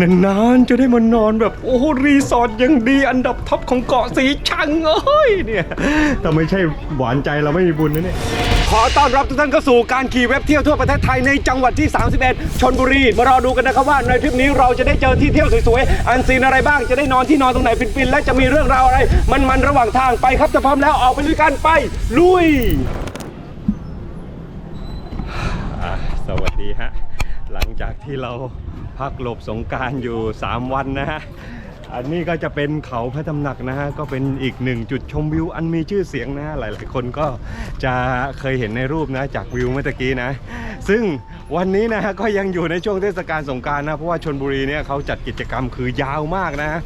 นานๆจะได้มานอนแบบโอ้รีสอร์ทอยังดีอันดับท็อปของเกาะสีชังเอ้ยเนี่ยถ้าไม่ใช่หวานใจเราไม่มีบุญนะเนี่ยขอต้อนรับทุกท่านเข้าสู่การขี่เว็บเที่ยวทั่วประเทศไทยในจังหวัดที่ 31 ชนบุรี มารอดูกันนะครับว่าในทริปนี้เราจะได้เจอที่เที่ยวสวยๆ อันซีนอะไรบ้าง จะได้นอนที่นอนตรงไหนฟินๆ และจะมีเรื่องราวอะไร มันๆ ระหว่างทางไปครับถ้าพร้อมแล้วออกไปด้วยกันไป ลุย สวัสดีฮะ หลังจากที่เรา พักหลบสงการอยู่ 3 วันนะฮะ อันนี้ก็จะเป็นเขาพระตำหนักนะฮะ ก็เป็นอีกหนึ่งจุดชมวิวอันมีชื่อเสียงนะฮะ หลายๆคนก็จะเคยเห็นในรูปนะจากวิวเมื่อกี้นะ ซึ่งวันนี้นะฮะก็ยังอยู่ในช่วงเทศกาลสงการนะเพราะว่าชนบุรีเนี่ยเขาจัดกิจกรรมคือยาวมากนะฮะ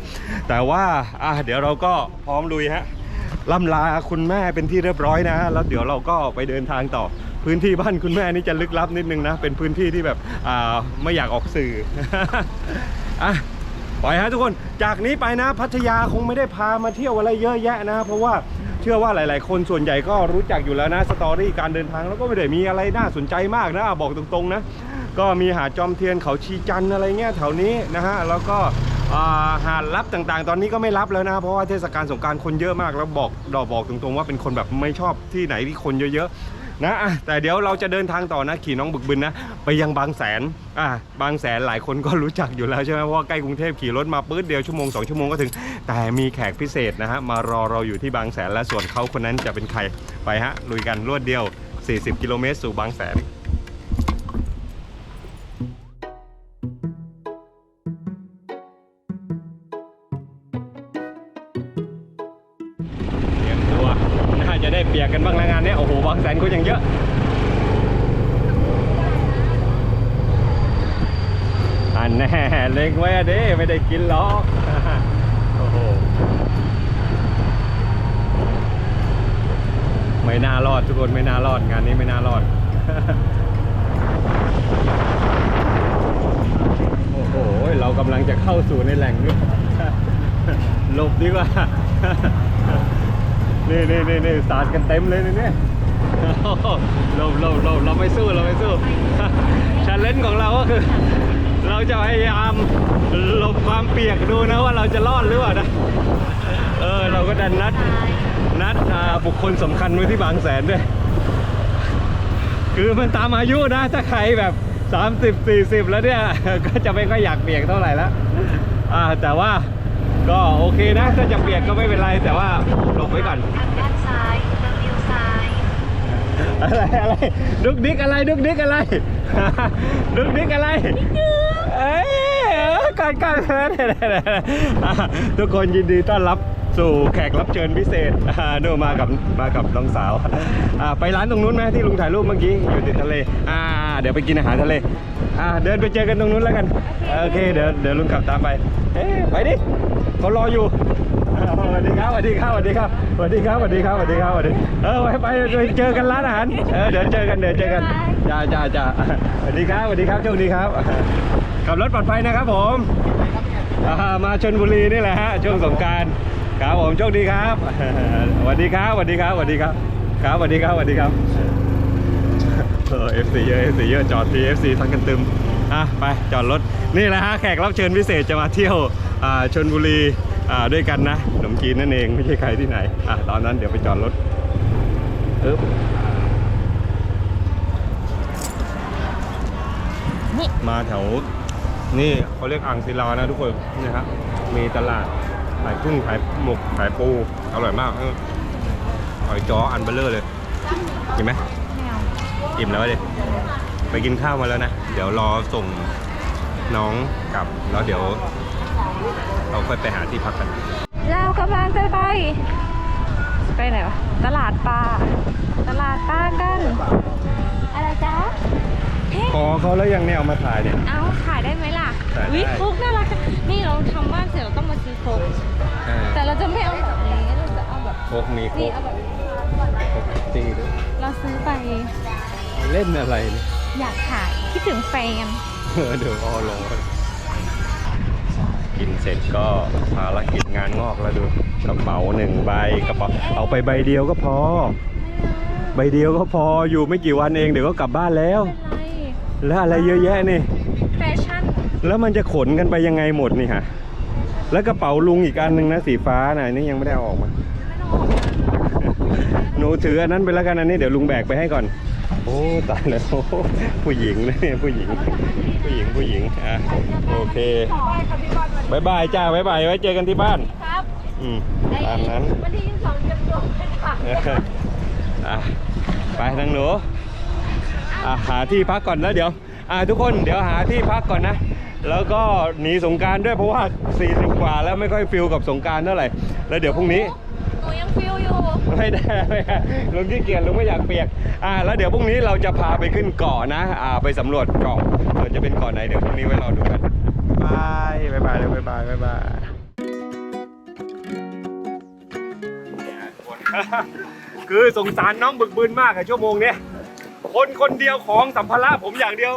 แต่ว่าอะเดี๋ยวเราก็พร้อมลุยฮะล่ำลาคุณแม่เป็นที่เรียบร้อยนะ แล้วเดี๋ยวเราก็ไปเดินทางต่อ พื้นที่บ้านคุณแม่นี่จะลึกลับนิดนึงนะ เป็นพื้นที่ที่แบบไม่อยากออกสื่ออะปล่อยฮะทุกคนจากนี้ไปนะพัทยาคงไม่ได้พามาเที่ยวอะไรเยอะแยะนะ เพราะว่าเชื่อว่าหลาย ๆ คนส่วนใหญ่ก็รู้จักอยู่แล้วนะสตอรี่การเดินทางแล้วก็ไม่ได้มีอะไรน่าสนใจมากนะบอกตรง ๆ นะ ก็มีหาดจอมเทียนเขาชีจันอะไรเงี้ยแถวนี้นะฮะแล้วก็หาดรับต่างๆ ตอนนี้ก็ไม่รับแล้วนะ เพราะว่าเทศกาลสงการคนเยอะมากแล้วบอกดอกบอกตรง ๆ ว่าเป็นคนแบบไม่ชอบที่ไหนที่คนเยอะ ๆ นะแต่เดี๋ยวเราจะเดินทางต่อนะขี่น้องบึกบึนนะ ไปยังบางแสนอะบางแสนหลายคนก็รู้จักอยู่แล้วใช่ไหมเพราะว่าใกล้กรุงเทพขี่รถมาปื๊ดเดียวชั่วโมงสองชั่วโมงก็ถึง แต่มีแขกพิเศษนะฮะมารอเราอยู่ที่บางแสนและส่วนเขาคนนั้นจะเป็นใครไปฮะลุยกันรวดเดียว 40 กิโลเมตรสู่บางแสน นคนยังเยอะอันแน่เล็งไว้อะเด้ไม่ได้กินหรอกโอ้โหไม่น่ารอดทุกคนไม่น่ารอดงานนี้ไม่น่ารอดโอ้โหเรากำลังจะเข้าสู่ในแหล่งด้วยหลบดีกว่านี่นี่นี่นี่สาดกันเต็มเลยนะเนี่ย เราเราเราเราไม่สู้เราไม่สู้ชาเลนจ์ของเราก็คือ เราจะพยายามหลบความเปียกดูนะว่าเราจะรอดหรือเปล่านะเออเราก็ดันนัดนัดอาบุคคลสำคัญไว้ที่บางแสนด้วยคือมันตามอายุนะถ้าใครแบบ 30 40 แล้วเนี่ยก็จะไม่ค่อยอยากเปียกเท่าไหร่แล้วอ่าแต่ว่าก็โอเคนะถ้าจะเปียกก็ไม่เป็นไรแต่ว่าหลบไว้ก่อน ทางด้านซ้ายเลี้ยวซ้าย อะไรอะไรดุกดิกอะไรดุกดิกอะไรดุกดิกอะไรเอ้ยก่อนก่อนอะทุกคนยินดีต้อนรับสู่แขกรับเชิญพิเศษอ่าโนมากับมากับน้องสาวไปร้านตรงนู้นไหมที่ลุงถ่ายรูปเมื่อกี้อยู่ติดทะเลอ่าเดี๋ยวไปกินอาหารทะเลอ่าเดินไปเจอกันตรงนู้นแล้วกันโอเคเดี๋ยวเดี๋ยวลุงขับตามไปเอ้ไปดิเขารออยู่ สวัสดีครับสวัสดีครับสวัสดีครับสวัสดีครับสวัสดีครับสวัสดีครับสวัสดีเออไปไปไปเจอกันร้านอาหารเออเดี๋ยวเจอกันเดี๋ยวเจอกันจ้าจ้าจ้าสวัสดีครับสวัสดีครับโชคดีครับขับรถปลอดภัยนะครับผมมาชนบุรีนี่แหละฮะช่วงสงการครับผมโชคดีครับสวัสดีครับสวัสดีครับสวัสดีครับครับสวัสดีครับสวัสดีครับเออฟซีเยอะเอฟซีเยอะจอดทีเอฟซีทั้งกันตึมอะไปจอดรถนี่แหละฮะแขกรับเชิญพิเศษจะมาเที่ยวอ่าชนบุรี ด้วยกันนะขนมจีนนั่นเองไม่ใช่ใครที่ไหนอะตอนนั้นเดี๋ยวไปจอดรถอึ๊บมาแถวนี่เขาเรียกอ่างศิลานะทุกคนนี่ครับมีตลาดขายกุ้งขายหมกขายปูอร่อยมากเออหอยจ้ออันเบลเลอร์เลยกินไหมอิ่มแล้วเลยไปกินข้าวมาแล้วนะ เดี๋ยวรอส่งน้องกลับแล้วเดี๋ยว เราค่อยไปหาที่พักกันเรากำลังจะไป ไปไหนวะ ตลาดปลา ตลาดปลากัน อะไรจ๊ะขอเขาแล้วยังเนี่ยเอามาถ่ายเนี่ย เอาขายได้ไหมล่ะขายได้ วิคุกน่ารักจังนี่เราทำบ้านเสร็จเราต้องมาซื้อโคกแต่เราจะไม่เอาแบบนี้ เราจะเอาแบบโคกมีโคนี่กเอาแบบโคกตีด้วยเราซื้อไป เล่นอะไรเนี่ยอยากขายคิดถึงแฟน เออเดี๋ยวอ้อลงกิน เสร็จก็ภารกิจงานงอกแล้วดูกระเป๋าหนึ่งใบกระเป๋าเอาไปใบเดียวก็พอ ใบเดียวก็พออยู่ไม่กี่วันเองเดี๋ยวก็กลับบ้านแล้วไม่เป็นไรแล้วอะไรเยอะแยะนี่แฟชั่นแล้วมันจะขนกันไปยังไงหมดนี่ฮะแล้วกระเป๋าลุงอีกอันหนึ่งนะสีฟ้าน่ะอันนี่ยังไม่ได้เอาออกมาหนูถืออันนั้นไปแล้วกันอันนี้เดี๋ยวลุงแบกไปให้ก่อน โอ้ตายแล้วผู้หญิงนะเนี่ยผู้หญิง ผู้หญิงผู้หญิงอะโอเคบายบายจ้าบายบายไว้เจอกันที่บ้านครับอืมตามนั้นวันที่ยี่สิบสองเตรียมตัวไปค่ะอะไปทางหนูอะหาที่พักก่อนแล้วเดี๋ยวอะทุกคนเดี๋ยวหาที่พักก่อนนะแล้วก็หนีสงกรารด้วยเพราะว่า40กว่าแล้วไม่ค่อยฟิลกับสงกรารเท่าไหร่แล้วเดี๋ยวพรุ่งนี้หนู ยังฟิลอยู่ ไม่ได้ไม่ได้ลุงที่เกียจลุงไม่อยากเปียกอ่าแล้วเดี๋ยวพรุ่งนี้เราจะพาไปขึ้นเกาะนะอ่าไปสำรวจเกาะส่วนจะเป็นเกาะไหนเดี๋ยวพรุ่งนี้ไว้รอดูกันบายบายบายเลยบายบายบายบายคือสงสารน้องบึกบึนมากอะชั่วโมงเนี้ยคนคนเดียวของสัมภาระผมอย่างเดียว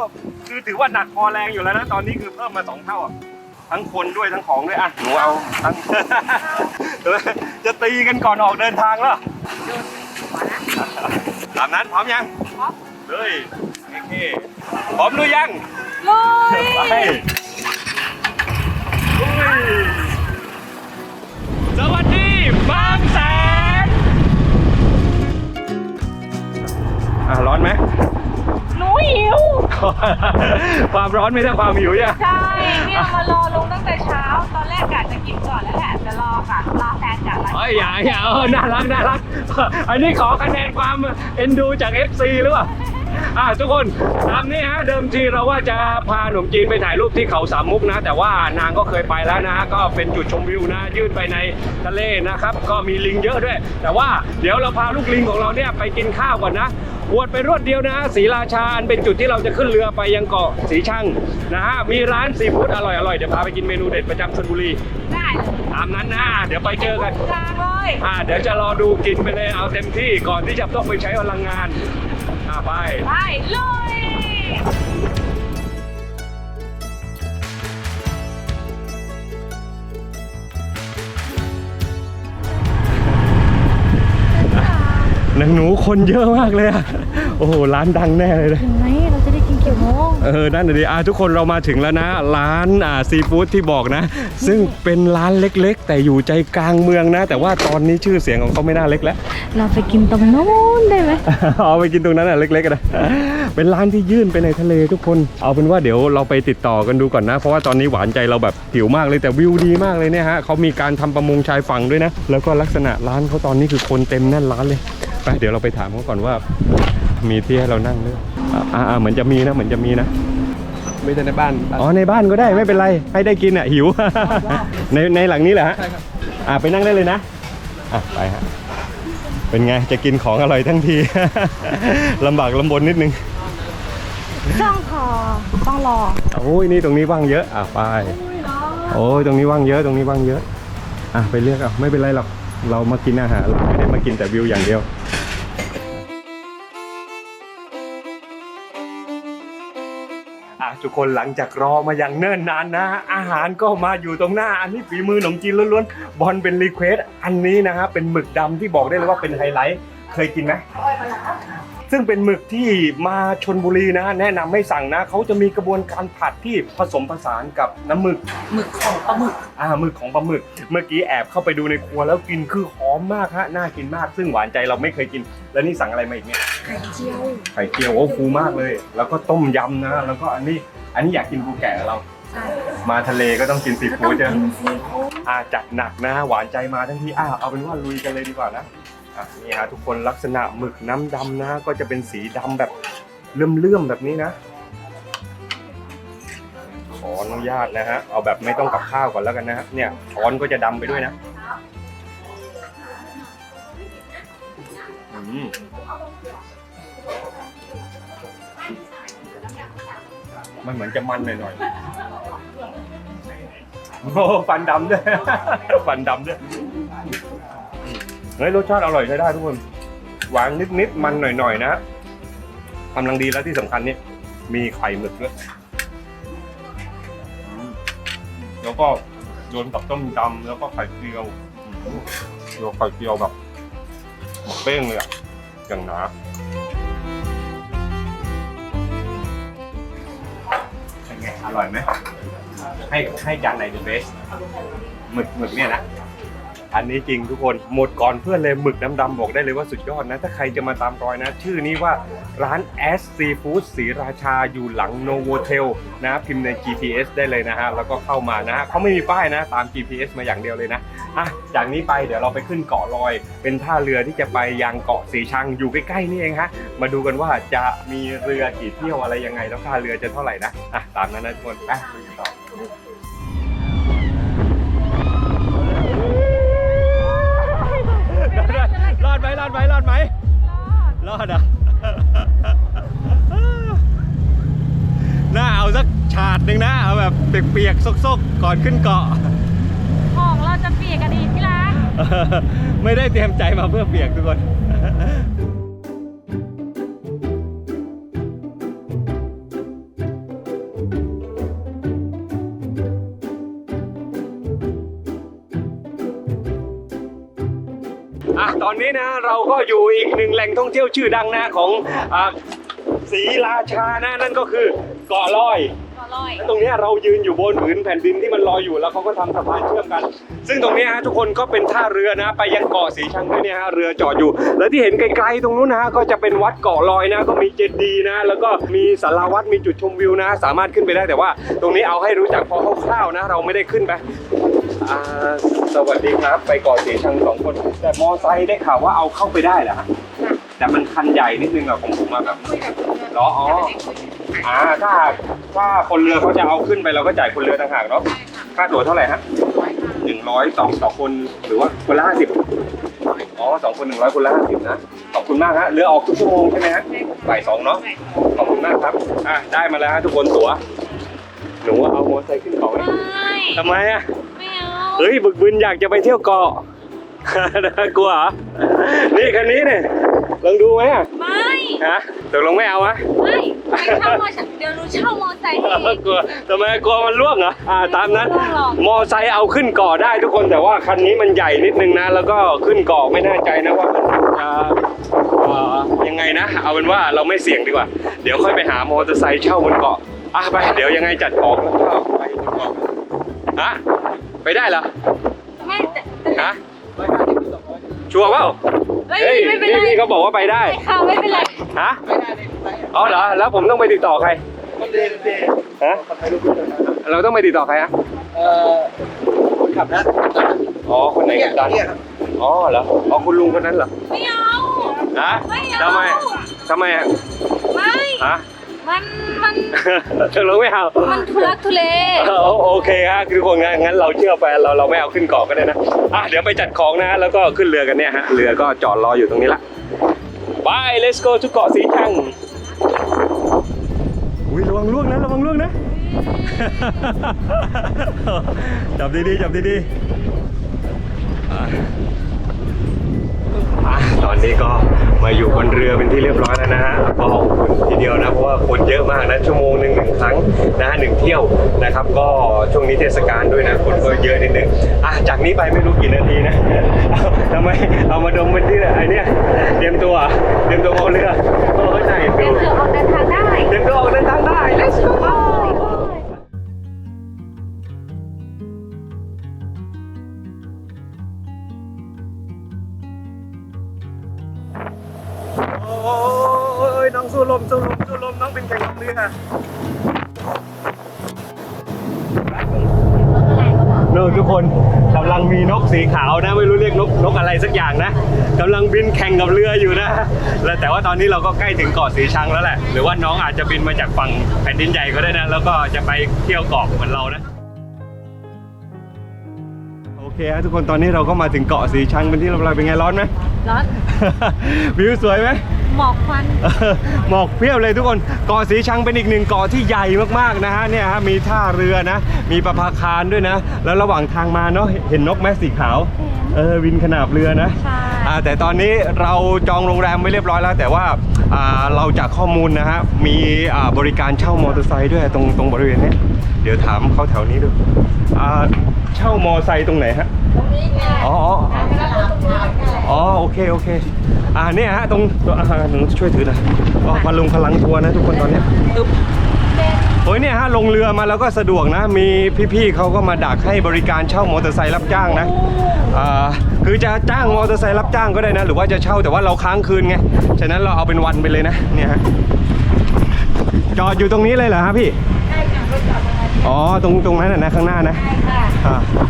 คือถือว่าหนักพอแรงอยู่แล้วนะตอนนี้คือเพิ่มมาสองเท่าอะทั้งคนด้วยทั้งของด้วยอะหนูเอาทั้ง จะตีกันก่อนออกเดินทางแล้วตามนั้นพร้อมยังพร้อมเลยโอเคพร้อมหรือยังลุยไปลุยสวัสดีบางแสนอะร้อนไหมหนูหิว ความร้อนไม่ใช่ความหิวเนี่ยใช่เนี่ยมารอลุงตั้งแต่เช้า ตอนแรกกะ เอ้ยอย่าอย่าเออน่ารักน่ารัก อันนี้ขอคะแนนความเอ็นดูจาก FC หรือเปล่าอ่าทุกคนตามนี้ฮะเดิมทีเราว่าจะพาหนุ่มจีนไปถ่ายรูปที่เขาสามมุกนะ แต่ว่านางก็เคยไปแล้วนะ ก็เป็นจุดชมวิวนะ ยื่นไปในทะเลนะครับ ก็มีลิงเยอะด้วย แต่ว่าเดี๋ยวเราพาลูกลิงของเราเนี่ยไปกินข้าวก่อนนะ อวดไปรวดเดียวนะศรีราชาอันเป็นจุดที่เราจะขึ้นเรือไปยังเกาะสีชังนะฮะมีร้านซีฟู้ดอร่อยๆเดี๋ยวพาไปกินเมนูเด็ดประจำชลบุรีได้ตามนั้นนะ เดี๋ยวไปเจอกัน กลางเลยอ่าเดี๋ยวจะรอดูกินไปเลยเอาเต็มที่ก่อนที่จะต้องไปใช้พลังงานอ่าไป ไปลุย หนังหนูคนเยอะมากเลยอะโอ้โห ร้านดังแน่เลยนะ ถึงไหมเราจะได้กินกี่โมงเออ นั่นน่ะดิอ่าทุกคนเรามาถึงแล้วนะ ร้านอ่าซีฟู้ดที่บอกนะ ซึ่งเป็นร้านเล็กๆ แต่อยู่ใจกลางเมืองนะ แต่ว่าตอนนี้ชื่อเสียงของเขาไม่น่าเล็กแล้ว เราไปกินตรงโน้นได้ไหม เอาไปกินตรงนั้นอะเล็กๆกันนะ เป็นร้านที่ยื่นไปในทะเลทุกคน เอาเป็นว่าเดี๋ยวเราไปติดต่อกันดูก่อนนะ เพราะว่าตอนนี้หวานใจเราแบบหิวมากเลยแต่วิวดีมากเลยเนี่ยฮะเขามีการทำประมงชายฝั่งด้วยนะ แล้วก็ลักษณะร้านเขาตอนนี้คือคนเต็มแน่นร้านเลย ไปเดี๋ยวเราไปถามเขาก่อนว่า มีที่ให้เรานั่งด้วยอ่าอ่าเหมือนจะมีนะเหมือนจะมีนะไม่ใช่ในบ้านอ๋อในบ้านก็ได้ไม่เป็นไรให้ได้กินอะหิวในในหลังนี้แหละฮะใช่ครับอ่าไปนั่งได้เลยนะอะไปฮะเป็นไงจะกินของอร่อยทั้งทีลำบากลำบนนิดนึงต้องพอต้องรอโอ้ยนี่ตรงนี้ว่างเยอะอะไปโอ้ยตรงนี้ว่างเยอะตรงนี้ว่างเยอะอะไปเลือกเอาไม่เป็นไรหรอก เรามากินอาหารเราไม่ได้มากินแต่วิวอย่างเดียวอะทุกคนหลังจากรอมาอย่างเนิ่นนานนะ อาหารก็มาอยู่ตรงหน้า อันนี้ฝีมือหนมจีนล้วนๆบอลเป็นรีเควสอันนี้นะฮะเป็นหมึกดำที่บอกได้เลยว่าเป็นไฮไลท์ เคยกินไหมซึ่งเป็นหมึกที่มาชนบุรีนะ แนะนำให้สั่งนะเขาจะมีกระบวนการผัดที่ผสมผสานกับน้ำหมึกหมึกของปลาหมึกอ่าหมึกของปลาหมึก เมื่อกี้แอบเข้าไปดูในครัวแล้วกินคือหอมมากฮะน่ากินมาก ซึ่งหวานใจเราไม่เคยกิน แล้วนี่สั่งอะไรมาอีกเนี่ยไข่เจียวไข่เจียวโอ้ฟูมากเลย แล้วก็ต้มยำนะ แล้วก็อันนี้อันนี้อยากกินปูแก่กับเรามาทะเลก็ต้องกินซีฟู้ดเจออ่าจัดหนักนะ หวานใจมาทั้งทีอ่าเอาเป็นว่าลุยกันเลยดีกว่านะ อะนี่ฮะทุกคนลักษณะหมึกน้ำดำนะก็จะเป็นสีดำแบบเลื่อมๆแบบนี้นะ ขออนุญาตนะฮะเอาแบบไม่ต้องกับข้าวก่อนแล้วกันนะฮะเนี่ยช้อนก็จะดำไปด้วยนะอืมมันเหมือนจะมันหน่อยๆโอ้ฟันดำด้วย ฟันดำด้วย เฮ้ยรสชาติอร่อยใช้ได้ทุกคน หวานนิดๆมันหน่อยๆนะกำลังดีแล้วที่สำคัญเนี่ยมีไข่หมึกด้วยแล้วก็โดนกับต้มยำแล้วก็ไข่เจียวอืมเจียวไข่เจียวแบบเป้งเลยอะอย่างหนาเป็นไงอร่อยไหมให้ให้จานไหน the best หมึกหมึกเนี่ยนะ อันนี้จริงทุกคนหมดก่อนเพื่อนเลยหมึกดำๆบอกได้เลยว่าสุดยอดนะ ถ้าใครจะมาตามรอยนะ ชื่อนี้ว่าร้าน S Seafood ศรีราชาอยู่หลัง Novotel นะ พิมพ์ใน GPS ได้เลยนะฮะ แล้วก็เข้ามานะฮะเขาไม่มีป้ายนะ ตาม GPS มาอย่างเดียวเลยนะอะจากนี้ไปเดี๋ยวเราไปขึ้นเกาะลอย เป็นท่าเรือที่จะไปยังเกาะสีชังอยู่ใกล้ๆนี่เองฮะมาดูกันว่าจะมีเรือกี่เที่ยวอะไรยังไงแล้วค่าเรือจะเท่าไหร่นะอะตามนั้นนะทุกคนไปดูกันต่อ อดไหมรอดไหมรอดไหมรอดอะน่าเอาสักฉาดหนึ่งนะ เอาแบบเปียกๆซกๆ ก่อนขึ้นเกาะ ของเราจะเปียกกันดีที่รัก ไม่ได้เตรียมใจมาเพื่อเปียกทุกคน นนี้นะ เราก็อยู่อีกหนึ่งแหล่งท่องเที่ยวชื่อดังนะของศรีราชานะนั่นก็คือเกาะลอย อร่อย ตรงเนี้ยเรายืนอยู่บนผืนแผ่นดินที่มันลอยอยู่แล้วเขาก็ทำสะพานเชื่อมกัน ซึ่งตรงเนี้ยฮะทุกคนก็เป็นท่าเรือนะ ไปยังเกาะสีชังด้วยเนี่ยฮะเรือจอดอยู่ แล้วที่เห็นไกลๆตรงนู้นนะฮะก็จะเป็นวัดเกาะลอยนะ ก็มีเจดีย์นะ แล้วก็มีสาราวัดมีจุดชมวิวนะ สามารถขึ้นไปได้แต่ว่า ตรงนี้เอาให้รู้จักพอคร่าวๆนะ เราไม่ได้ขึ้นไปอ่าสวัสดีครับ ไปเกาะสีชังสองคน แต่มอไซค์ได้ข่าวว่าเอาเข้าไปได้เหรอฮะ แต่มันคันใหญ่นิดนึงอะของผมมาแบบเหรออ๋ออ่าถ้าถ้าคนเรือเขาจะเอาขึ้นไปเราก็จ่ายคนเรือต่างหากเนาะค่าตั๋วเท่าไหร่ฮะหนึ่งร้อยต่อต่อคนหรือว่าคนละห้าสิบอ๋อสองคนหนึ่งร้อยคนละห้าสิบนะขอบคุณมากฮะเรือออกทุกชั่วโมงใช่ไหมฮะบ่ายสองเนาะขอบคุณมากครับอะได้มาแล้วฮะทุกคนตั๋วหนูเอามอเตอร์ไซค์ขึ้นเกาะไหมไม่ทำไมอะไม่เอาเฮ้ยบึกบึนอยากจะไปเที่ยวเกาะ น่ากลัวเหรอนี่คันนี้เนี่ย ลองดูไหมอะไม่ฮะตกลงไม่เอาอะไม่ไปเช่ามอเดี๋ยวหนูเช่ามอไซค์ให้เองกลัวทำไมกลัวมันล่วงเหรออ่าตามนั้นไม่ล่วงหรอกมอไซค์เอาขึ้นเกาะได้ทุกคนแต่ว่าคันนี้มันใหญ่นิดนึงนะ แล้วก็ขึ้นเกาะไม่แน่ใจนะว่ามันจะเอ่อยังไงนะ เอาเป็นว่าเราไม่เสี่ยงดีกว่า เดี๋ยวค่อยไปหามอเตอร์ไซค์เช่าบนเกาะอะไป เดี๋ยวยังไงจัดของแล้วก็ไปบนเกาะฮะไปได้เหรอไม่แต่แต่ฮะ ชัวร์เปล่าเฮ้ยเฮ้ยไม่เป็นนี่ไรนี่เขาบอกว่าไปได้ไม่ค่ะไม่เป็นไรฮะอ๋อเหรอแล้วผมต้องไปติดต่อใครฮะเราต้องไปติดต่อใครฮะเอ่อคนขับนะอ๋อคนไหนกับดันเนี่ยครับอ๋อเหรออ๋อคุณลุงคนนั้นเหรอไม่เอาฮะไม่เอาทำไมทำไมอะไม่ฮะ มันมันถึงเราไม่เอามันทุลักทุเลเออโอเคฮะคือคนงั้นงั้นเราเชื่อแฟนเราเราไม่เอาขึ้นเกาะก็ได้นะอะเดี๋ยวไปจัดของนะ แล้วก็ขึ้นเรือกันเนี่ยฮะเรือก็จอดรออยู่ตรงนี้ละไป let's go ทุกเกาะสีชังอุ้ยระวังล่วงนะระวังล่วงนะ จับดีๆจับดีๆ ตอนนี้ก็มาอยู่บนเรือเป็นที่เรียบร้อยแล้วนะฮะก็ขอบคุณทีเดียวนะเพราะว่าคนเยอะมากนะชั่วโมงหนึ่งหนึ่งครั้งนะฮะหนึ่งเที่ยวนะครับ ก็ช่วงนี้เทศกาลด้วยนะคนก็เยอะนิดนึงอะจากนี้ไปไม่รู้กี่นาทีนะเอาทำไมเอามาดมเป็นที่ไอเนี้ยเตรียมตัวเตรียมตัวเอาเรือโอ้ยใช่เดี๋ยวเธอออกเดินทางได้เตรียมตัวออกเดินทางได้ let's go สู้ลมสู้ลมสู้ลมน้องเป็นแข่งกับเรือเนอะทุกคนกำลังมีนกสีขาวนะ ไม่รู้เรียกนกนกอะไรสักอย่างนะกำลังบินแข่งกับเรืออยู่นะแล้วแต่ว่าตอนนี้เราก็ใกล้ถึงเกาะสีชังแล้วแหละ หรือว่าน้องอาจจะบินมาจากฝั่งแผ่นดินใหญ่ก็ได้นะ แล้วก็จะไปเที่ยวเกาะเหมือนเรานะโอเคฮะทุกคนตอนนี้เราก็มาถึงเกาะสีชังเป็นที่เรียบร้อยเป็นไงร้อนไหมร้อนวิวสวยไหม หมอกควันเออหมอกเพียบเลยทุกคนเกาะสีชังเป็นอีกหนึ่งเกาะที่ใหญ่มากๆนะฮะเนี่ยฮะมีท่าเรือนะ มีประภาคารด้วยนะ แล้วระหว่างทางมาเนาะเห็นนกแมสีขาวเออวินขนาบเรือนะใช่อ่าแต่ตอนนี้เราจองโรงแรมไว้เรียบร้อยแล้ว แต่ว่าอ่าเราจากข้อมูลนะฮะมีอ่าบริการเช่ามอเตอร์ไซค์ด้วยตรงตรงบริเวณนี้เดี๋ยวถามเขาแถวนี้ดูอ่า เช่ามอเตอร์ไซค์ตรงไหนฮะอ๋อ อ๋ออ๋อโอเคโอเค อ่าเนี่ยฮะตรงตัวอาหารหนูช่วยถือหน่อยอ๋อพลุงพลังทัวร์นะทุกคนตอนเนี้ยอึ๊บโอ้ยเนี่ยฮะลงเรือมาแล้วก็สะดวกนะ มีพี่ๆเขาก็มาดักให้บริการเช่ามอเตอร์ไซค์รับจ้างนะอ่าคือจะจ้างมอเตอร์ไซค์รับจ้างก็ได้นะ หรือว่าจะเช่าแต่ว่าเราค้างคืนไงฉะนั้นเราเอาเป็นวันไปเลยนะเนี่ยฮะจอดอยู่ตรงนี้เลยเหรอฮะพี่ ใช่ค่ะรถจอดตรงนั้นอ๋อตรงตรงนั้นน่ะนะข้างหน้านะ ใช่ค่ะอ่า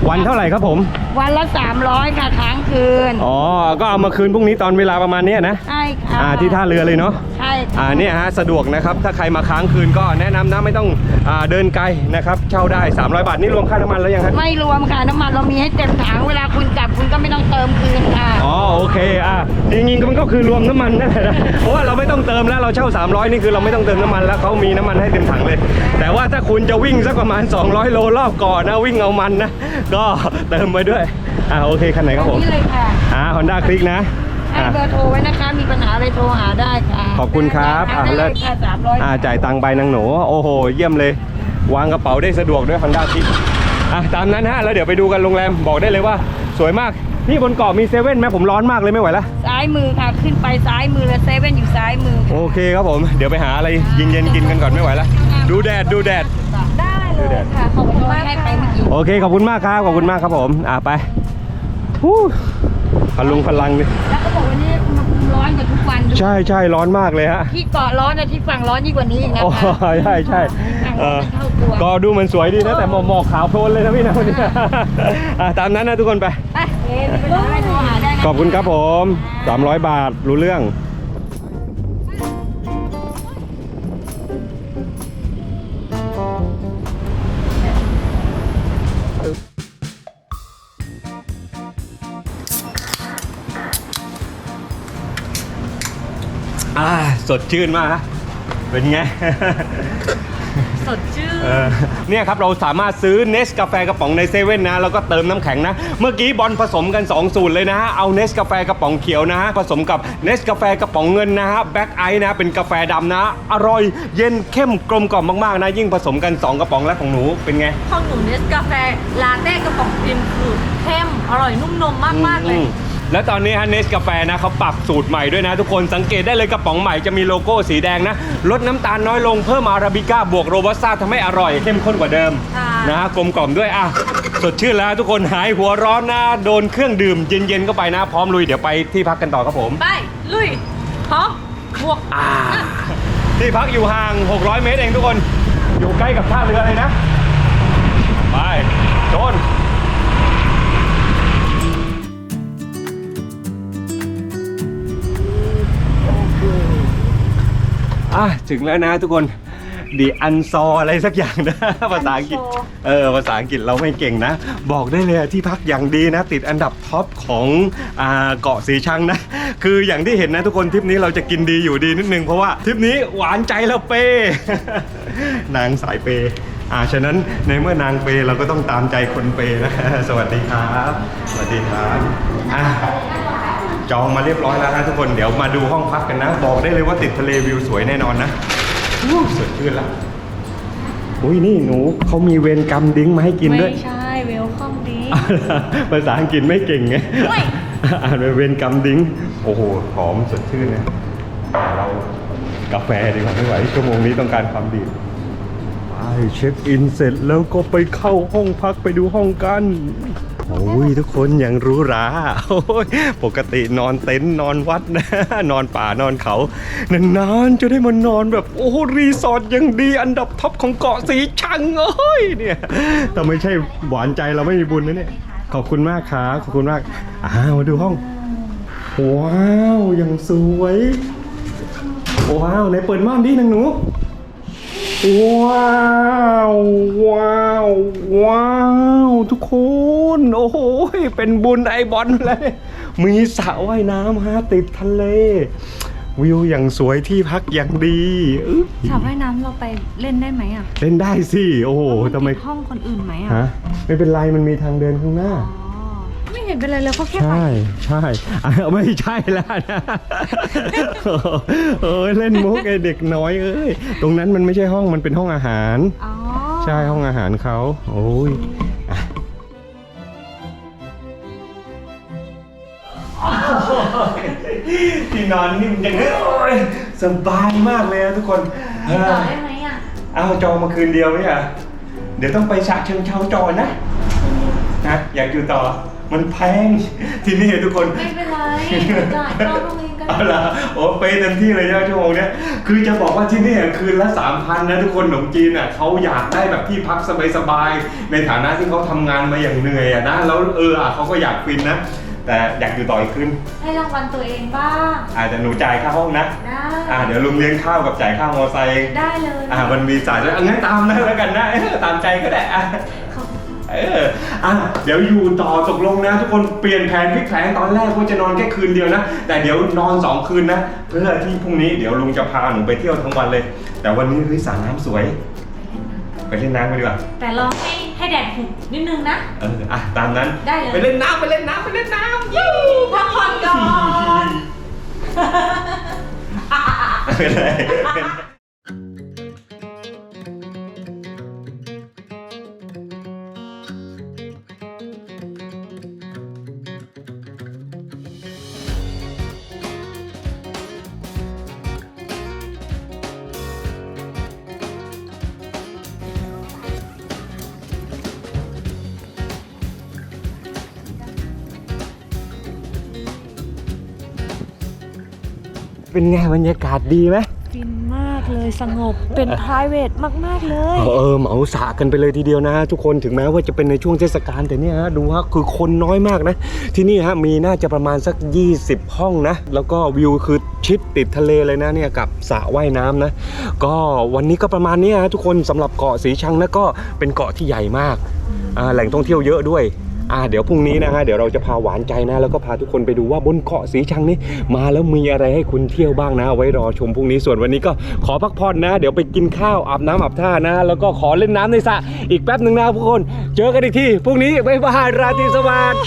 วันเท่าไหร่ครับผม วันละสามร้อยค่ะค้างคืน อ๋อ ก็เอามาคืนพรุ่งนี้ตอนเวลาประมาณเนี้ยนะ ใช่ค่ะอ่าที่ท่าเรือเลยเนาะ ใช่ค่ะอ่าเนี่ยฮะสะดวกนะครับ ถ้าใครมาค้างคืนก็แนะนำนะไม่ต้องอ่าเดินไกลนะครับ เช่าได้ 300 บาทนี่รวมค่าน้ำมันแล้วยังฮะไม่รวมค่ะน้ำมันเรามีให้เต็มถังเวลาคุณกลับคุณก็ไม่ต้องเติมคืนค่ะ อ๋อโอเคอะจริงๆก็มันก็คือรวมน้ำมันนั่นแหละนะเพราะว่าเราไม่ต้องเติมแล้วเราเช่า 300 นี่คือเราไม่ต้องเติมน้ำมันแล้วเขามีน้ำมันให้เต็มถังเลย แต่ว่าถ้าคุณจะวิ่งสักประมาณ 200 โลรอบก่อนนะวิ่งเอามันนะก็เติมไปด้วยอ่าโอเคคันไหนครับผมนี่เลยค่ะอ่าฮอนด้าคลิกนะให้อ่าเบอร์โทรไว้นะคะ มีปัญหาอะไรโทรหาได้ค่ะขอบคุณครับอะได้เลิเลยศค่ะสามร้อยอ่าจ่ายตังค์ไปนางหนูโอ้โห เยี่ยมเลย วางกระเป๋าได้สะดวกด้วย Honda c l i c อะตามนั้นฮะแล้วเดี๋ยวไปดูกันโรงแรมบอกได้เลยว่า สวยมากนี่บนเกาะมีเซเว่นไหมผมร้อนมากเลยไม่ไหวแล้วซ้ายมือค่ะขึ้นไปซ้ายมือเลยเซเว่นอยู่ซ้ายมือ โอเคครับผม เดี๋ยวไปหาอะไรเย็นๆกินกันก่อนไม่ไหวแล้วดูแดดดูแดด ได้เลยค่ะขอบคุณมากให้ไปเมื่อกี้โอเคขอบคุณมากครับขอบคุณมากครับผม อะไปฮู้พลุงพลังดิแล้วก็บอกวันนี้อุณหภูมิร้อนกว่าทุกวันดูใช่ใช่ร้อนมากเลยฮะ ที่เกาะร้อนนะที่ฝั่งร้อนยิ่งกว่านี้อีกนะโอ้คะใช่ใช่เออก็ดูเหมันสวยดีนะแต่หมอกหมอกขาวโพลนเลยนะพี่นะวันนี้อะตามนั้นนะทุกคนไป ไปเอ๊ะมีปัญหาอะไรโทรหาได้นะ ขอบคุณครับผม 300 บาทรู้เรื่อง สดชื่นมากฮะเป็นไง สดชื่น เออเนี่ยครับเราสามารถซื้อเนสกาแฟกระป๋องในเซเว่นนะแล้วก็เติมน้ำแข็งนะ เมื่อกี้บอลผสมกัน 2 สูตรเลยนะฮะเอาเนสกาแฟกระป๋องเขียวนะฮะผสมกับเนสกาแฟกระป๋องเงินนะฮะแบ็กไอนะเป็นกาแฟดำนะ อร่อยเย็นเข้มกลมกล่อมมากๆนะ ยิ่งผสมกัน 2 กระป๋องแล้วของหนูเป็นไง ของหนูเนสกาแฟลาเต้กระป๋องพิมพ์คือเข้มอร่อยนุ่มนมมากๆเลย อืม แล้วตอนนี้ฮะเนสกาแฟนะเขาปรับสูตรใหม่ด้วยนะทุกคนสังเกตได้เลยกระป๋องใหม่จะมีโลโก้สีแดงนะลดน้ำตาลน้อยลงเพิ่มอาราบิก้าบวกโรบัสต้าทำให้อร่อยเข้มข้นกว่าเดิมค่ะ นะฮะกลมกล่อมด้วยอะสดชื่นแล้วทุกคนหายหัวร้อนนะโดนเครื่องดื่มเย็นๆเข้าไปนะพร้อมลุยเดี๋ยวไปที่พักกันต่อครับผม ไปลุยพร้อมบวกอ่าที่พักอยู่ห่าง 600 เมตรเองทุกคน อยู่ใกล้กับท่าเรือเลยนะ ไป โจน อะถึงแล้วนะทุกคนดีอันซออะไรสักอย่างนะ ภาษาอังกฤษ เออ ภาษาอังกฤษเราไม่เก่งนะ บอกได้เลยที่พักอย่างดีนะ ติดอันดับท็อปของอ่าเกาะสีชังนะ คืออย่างที่เห็นนะทุกคนทริปนี้เราจะกินดีอยู่ดีนิดนึง เพราะว่าทริปนี้หวานใจแล้วเป้ นางสายเปย์อ่าฉะนั้นในเมื่อนางเปย์เราก็ต้องตามใจคนเปย์นะ สวัสดีครับ สวัสดีครับอะ จองมาเรียบร้อยแล้วนะทุกคนเดี๋ยวมาดูห้องพักกันนะ บอกได้เลยว่าติดทะเลวิวสวยแน่นอนนะอู้สดชื่นละอุ้ยนี่หนูเขามีเวรกรรมดิ้งมาให้กินด้วย ไม่ใช่เวลคอมดีภาษาอังกฤษไม่เก่งไงไม่อ่านเป็นเวรกรรมดิ้งโอ้โหหอมสดชื่นนะเรากาแฟดีกว่าไม่ไหวชั่วโมงนี้ต้องการความดื่มไป เช็คอินเสร็จแล้วก็ไปเข้าห้องพักไปดูห้องกัน โอ้ยทุกคนอย่างหรู้ราโอ้ยปกตินอนเต็นท์นอนวัดนะ นอนป่านอนเขานานๆจะได้มานอนแบบโอ้โหรีสอร์ทอย่างดีอันดับท็อปของเกาะสีชังเอ้ยเนี่ยแต่ไม่ใช่หวานใจเราไม่มีบุญนะเนี่ยขอบคุณมากครับขอบคุณมากอ้าวมาดูห้อง ว้าวอย่างสวย ว้าวไหนเปิดม่านดินางหนู ว้าวว้าวว้าวทุกคน โอ้โหเป็นบุญไอบอลเลย มีสระว่ายน้ำฮะติดทะเล วิวอย่างสวยที่พักอย่างดีอึ๊บสระว่ายน้ำเราไปเล่นได้ไหมอะ เล่นได้สิ โอ้โหทำไมนติดห้องคนอื่นไหมอะ ฮะไม่เป็นไรมันมีทางเดินข้างหน้า อ๋อ ไม่เห็นเป็นไรเลยเขาแค่ไป ใช่ใช่อะไม่ใช่แล้วนะเอ้ยเล่นมุกไอเด็กน้อยเอ้ยตรงนั้นมันไม่ใช่ห้องมันเป็นห้องอาหาร อ๋อใช่ห้องอาหารเขาโอ้ยอะที่นอนนิ่มจังเลยโอ้ยสบายมากเลยนะทุกคนต่อได้ไหมอะอ้าวจองมาคืนเดียวเนี่ยเดี๋ยวต้องไปฉะเชิงเชาจอนะนะอยากอยู่ต่อ มันแพงที่นี่ทุกคน ไม่เป็นไรจ่ายค่าโรงเรียนกันเอาล่ะโอ้ไปเต็มที่เลยใช่ไหมชั่วโมงเนี้ยคือจะบอกว่าที่นี่อะคืนละสามพันนะทุกคนขนมจีนอะเขาอยากได้แบบที่พักสบายๆในฐานะที่เขาทำงานมาอย่างเหนื่อยอะนะแล้วเอออะเขาก็อยากฟินนะ แต่อยากอยู่ต่ออีกคืนให้รางวัลตัวเองบ้างอาจจะหนูจ่ายค่าห้องนะได้อ่าเดี๋ยวลุงเลี้ยงข้าวกับจ่ายค่ามอเตอร์ไซค์เองได้เลย อ่ามันมีสายด้วยอะงั้นตามนะแล้วกันนะเออตามใจก็ได้อะขอบคุณ เอออะเดี๋ยวอยู่ต่อตกลงนะ ทุกคนเปลี่ยนแผนพลิกแผนตอนแรกว่าจะนอนแค่คืนเดียวนะ แต่เดี๋ยวนอนสองคืนนะ เพื่อที่พรุ่งนี้เดี๋ยวลุงจะพาหนูไปเที่ยวทั้งวันเลย แต่วันนี้เฮ้ยสระน้ำสวย ไปเล่นน้ำกันดีกว่า แต่รอให้ให้แดดหุบนิดนึงนะ เออ อะ ตามนั้น ได้เลย ไปเล่นน้ำไปเล่นน้ำไปเล่นน้ำยูพักผ่อนก่อนเป็นไร เป็นไงบรรยากาศดีไหมฟินมากเลยสงบเป็น p r i v a t มาก ๆ เลย เออเหมาสระกันไปเลยทีเดียวนะ ทุกคนถึงแม้ว่าจะเป็นในช่วงเทศกาลแต่เนี่ยฮะดูฮะคือคนน้อยมากนะ ที่นี่ฮะมีน่าจะประมาณสัก 20 ห้องนะ แล้วก็วิวคือชิดติดทะเลเลยนะเนี่ยกับสระว่ายน้ำนะ ก็วันนี้ก็ประมาณเนี้ยฮะทุกคนสำหรับเกาะสีชังนะก็เป็นเกาะที่ใหญ่มากอ่าแหล่งท่องเที่ยวเยอะด้วย อ่าเดี๋ยวพรุ่งนี้นะฮะเดี๋ยวเราจะพาหวานใจนะ แล้วก็พาทุกคนไปดูว่าบนเกาะสีชังนี้ มาแล้วมีอะไรให้คุณเที่ยวบ้างนะ ไว้รอชมพรุ่งนี้ส่วนวันนี้ก็ขอพักผ่อนนะ เดี๋ยวไปกินข้าวอาบน้ำอาบท่านะ แล้วก็ขอเล่นน้ำในสระอีกแป๊บหนึ่งนะทุกคน เจอกันอีกทีพรุ่งนี้บ๊ายบายราตรีสวัสดิ์